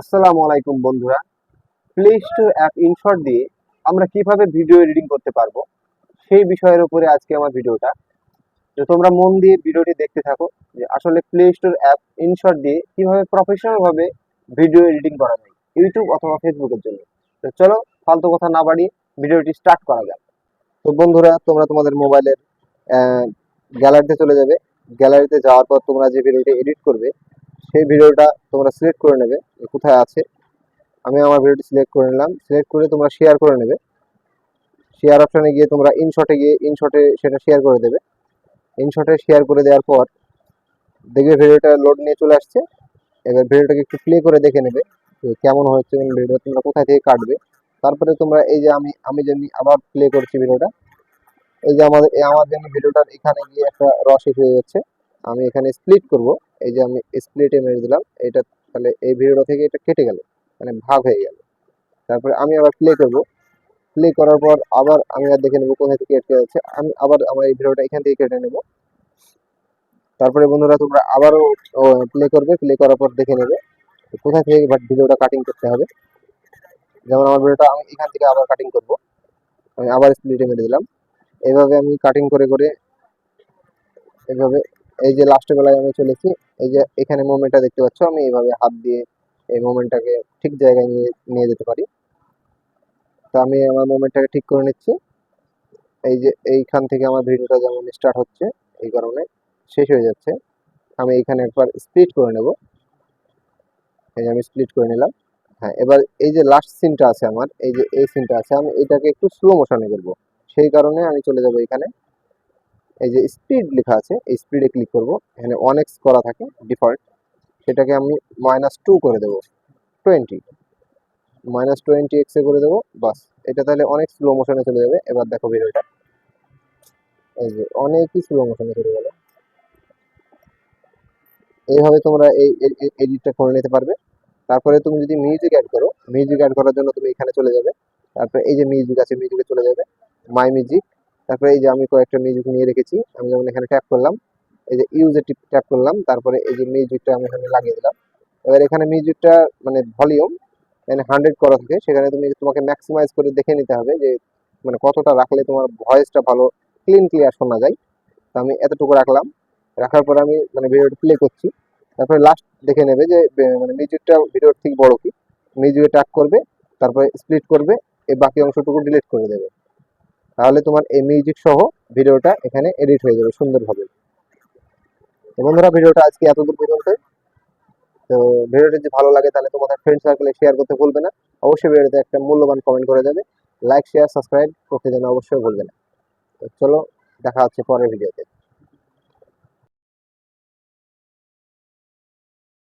আসসালামু আলাইকুম বন্ধুরা। প্লে স্টোর অ্যাপ ইনশর্ট দিয়ে আমরা কীভাবে ভিডিও এডিটিং করতে পারব, সেই বিষয়ের উপরে আজকে আমার ভিডিওটা। তো তোমরা মন দিয়ে ভিডিওটি দেখতে থাকো যে আসলে প্লে স্টোর অ্যাপ ইনশর্ট দিয়ে কীভাবে প্রফেশনাল ভাবে ভিডিও এডিটিং করা যায় ইউটিউব অথবা ফেসবুকের জন্য। তো চলো, ফালতু কথা না বাড়িয়ে ভিডিওটি স্টার্ট করা যাক। তো বন্ধুরা, তোমরা তোমাদের মোবাইলের গ্যালারিতে চলে যাবে। গ্যালারিতে যাওয়ার পর তোমরা যে ভিডিওটি এডিট করবে সেই ভিডিওটা তোমরা সিলেক্ট করে নেবে কোথায় আছে। আমি আমার ভিডিওটি সিলেক্ট করে নিলাম। সিলেক্ট করে তোমরা শেয়ার করে নেবে। শেয়ার অপশানে গিয়ে তোমরা ইনশটে গিয়ে ইনশটে সেটা শেয়ার করে দেবে। ইনশটে শেয়ার করে দেওয়ার পর দেখবে ভিডিওটা লোড নিয়ে চলে আসছে। এবার ভিডিওটাকে একটু প্লে করে দেখে নেবে কেমন হচ্ছে ভিডিও তোমরা কোথায় থেকে কাটবে। তারপরে তোমরা এই যে আমি আমি যেমনি আবার প্লে করছি ভিডিওটা এই যে আমাদের আমার জন্য ভিডিওটার এখানে গিয়ে একটা রস হয়ে যাচ্ছে। আমি এখানে স্প্লিট করব। এই যে আমি স্প্লিটে মেরে দিলাম, এটা তাহলে এই ভিডিওটা থেকে এটা কেটে গেল মানে ভাগ হয়ে গেল। তারপরে আমি আবার প্লে করব। প্লে করার পর আবার আমি আর দেখে নেব কোথা থেকে কেটে যাচ্ছে। আমি আবার আমার এই ভিডিওটা এখান থেকে কেটে নেব। তারপরে বন্ধুরা, তোমরা আবারও প্লে করবে। প্লে করার পর দেখে নেবে কোথা থেকে ভিডিওটা কাটিং করতে হবে। যেমন আমার ভিডিওটা আমি এখান থেকে আবার কাটিং করব। আমি আবার স্প্লিটে মেরে দিলাম। এইভাবে আমি কাটিং করে করে এইভাবে এই যে লাস্টের বেলায় আমি চলেছি এই যে এখানে মোমেন্টটা দেখতে পাচ্ছ, আমি এইভাবে হাত দিয়ে এই মোমেন্টটাকে ঠিক জায়গায় নিয়ে নিয়ে যেতে পারি। তো আমি আমার মোমেন্টটাকে ঠিক করে নিচ্ছি। এই যে এইখান থেকে আমার ভিডিওটা যেমন স্টার্ট হচ্ছে, এই কারণে শেষ হয়ে যাচ্ছে। আমি এইখানে একবার স্প্লিট করে নেব। এই যে আমি স্প্লিট করে নিলাম। হ্যাঁ এবার এই যে লাস্ট সিনটা আছে আমার, এই যে এই সিনটা আছে, আমি এটাকে একটু স্লো মোশনে করব। সেই কারণে আমি চলে যাব এখানে। এই যে স্পিড লেখা আছে, এই স্পিডে ক্লিক করব। এখানে ওয়ান এক্স করা থাকে ডিফল্ট সেটাকে আমি মাইনাস টু করে দেবো। টোয়েন্টি মাইনাস টোয়েন্টি এক্সে করে দেবো, বাস। এটা তাহলে অনেক স্লো মোশনে চলে যাবে। এবার দেখো ভিডিওটা এই যে অনেকই স্লো মোশনে চলে গেল। এইভাবে তোমরা এই এডিটটা করে নিতে পারবে। তারপরে তুমি যদি মিউজিক অ্যাড করো মিউজিক অ্যাড করার জন্য তুমি এখানে চলে যাবে। তারপরে এই যে মিউজিক আছে মিউজিকে চলে যাবে। মাই মিউজিক তারপরে এই যে আমি কয়েকটা মিউজিক নিয়ে রেখেছি, আমি যেমন এখানে ট্যাপ করলাম, এই যে ইউজে ট্যাপ করলাম, তারপরে এই যে মিউজিকটা আমি এখানে লাগিয়ে দিলাম। এবার এখানে মিউজিকটা মানে ভলিউম মানে হান্ড্রেড করা থাকে, সেখানে তুমি তোমাকে ম্যাক্সিমাইজ করে দেখে নিতে হবে যে মানে কতটা রাখলে তোমার ভয়েসটা ভালো ক্লিন ক্লিয়ার শোনা যায়। তো আমি এতটুকু রাখলাম। রাখার পর আমি মানে ভিডিওটা প্লে করছি। তারপরে লাস্ট দেখে নেবে যে মানে মিউজিকটা ভিডিওর ঠিক বড় কি। মিউজিকে ট্যাপ করবে, তারপরে স্প্লিট করবে এই বাকি অংশটুকু ডিলিট করে দেবে। তাহলে তোমার এই মিউজিক সহ ভিডিওটা এখানে এডিট হয়ে যাবে সুন্দরভাবে। তো বন্ধুরা, ভিডিওটা আজকে এতদূর পর্যন্ত। তো ভিডিওটা যদি ভালো লাগে, তাহলে তোমাদের ফ্রেন্ড সার্কেলে শেয়ার করতে ভুলবে না। অবশ্যই ভিডিওতে একটা মূল্যবান কমেন্ট করে দেবে। লাইক শেয়ার সাবস্ক্রাইব করতে যেন অবশ্যই ভুলবে না। তো চলো, দেখা হচ্ছে পরের ভিডিওতে।